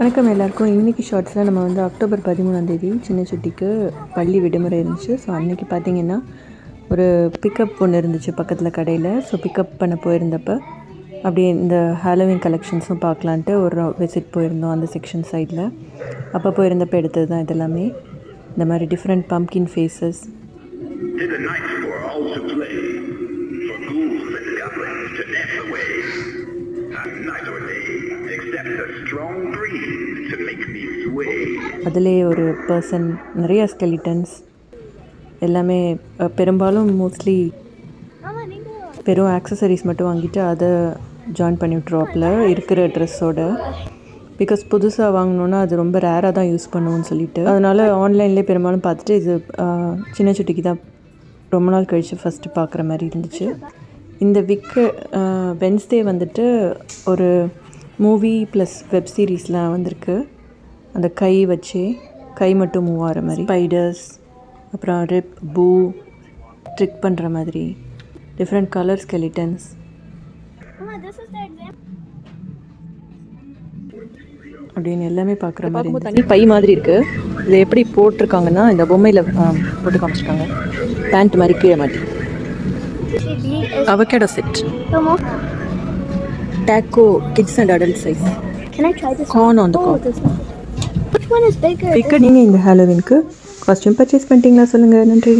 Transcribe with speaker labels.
Speaker 1: வணக்கம் எல்லாருக்கும். இன்றைக்கி ஷார்ட்ஸில் நம்ம வந்து அக்டோபர் பதிமூணாந்தேதி சின்ன சுட்டிக்கு பள்ளி விடுமுறை இருந்துச்சு. ஸோ அன்றைக்கி பார்த்தீங்கன்னா ஒரு பிக்கப் ஒன்று இருந்துச்சு பக்கத்தில் கடையில். ஸோ பிக்கப் பண்ண போயிருந்தப்போ அப்படியே இந்த ஹாலோவின் கலெக்ஷன்ஸும் பார்க்கலான்ட்டு ஒரு விசிட் போயிருந்தோம் அந்த செக்ஷன் சைடில் அப்போ போயிருந்தப்போ எடுத்தது தான் இதெல்லாமே. இந்த மாதிரி different pumpkin faces
Speaker 2: night or day,
Speaker 1: அதிலே ஒரு பர்சன் நிறைய ஸ்கெலிட்டன்ஸ் எல்லாமே பெரும்பாலும் மோஸ்ட்லி வெறும் ஆக்சசரிஸ் மட்டும் வாங்கிட்டு அதை ஜாயின் பண்ணி விட்ருவாப்பில் இருக்கிற ட்ரெஸ்ஸோட பிகாஸ் புதுசாக வாங்கினோன்னா அது ரொம்ப ரேராக தான் யூஸ் பண்ணுவோம்னு சொல்லிட்டு. அதனால் ஆன்லைன்லேயே பெரும்பாலும் பார்த்துட்டு இது சின்ன சுட்டிக்கு தான் ரொம்ப நாள் கழித்து ஃபஸ்ட்டு பார்க்குற மாதிரி இருந்துச்சு. இந்த விக்கு வென்ஸ்டே வந்துட்டு ஒரு மூவி ப்ளஸ் வெப் சீரிஸ்லாம் வந்திருக்கு. அந்த கை வச்சு கை மட்டும் மூவ் ஆகிற மாதிரி. ஸ்பைடர்ஸ் அப்புறம் ரிப் பூ ட்ரிக் பண்ணுற மாதிரி. Different colour skeletons. அப்படின்னு எல்லாமே பார்க்குற மாதிரி தனி பை மாதிரி இருக்குது இதை எப்படி போட்டிருக்காங்கன்னா இந்த பொம்மையில் போட்டு காமிச்சிருக்காங்க. பேண்ட் மாதிரி கீழே மாட்டி. Avocado set
Speaker 3: On.
Speaker 1: Taco kids and adult size
Speaker 3: Can I try this?
Speaker 1: Corn on the
Speaker 3: Oh,
Speaker 1: corn
Speaker 3: this one. Which one is bigger?
Speaker 1: பிக்க நீங்கள் இந்த ஹாலோவின்க்கு காஸ்டியூம் பர்ச்சேஸ் பண்ணிட்டீங்களா சொல்லுங்கள் நன்றி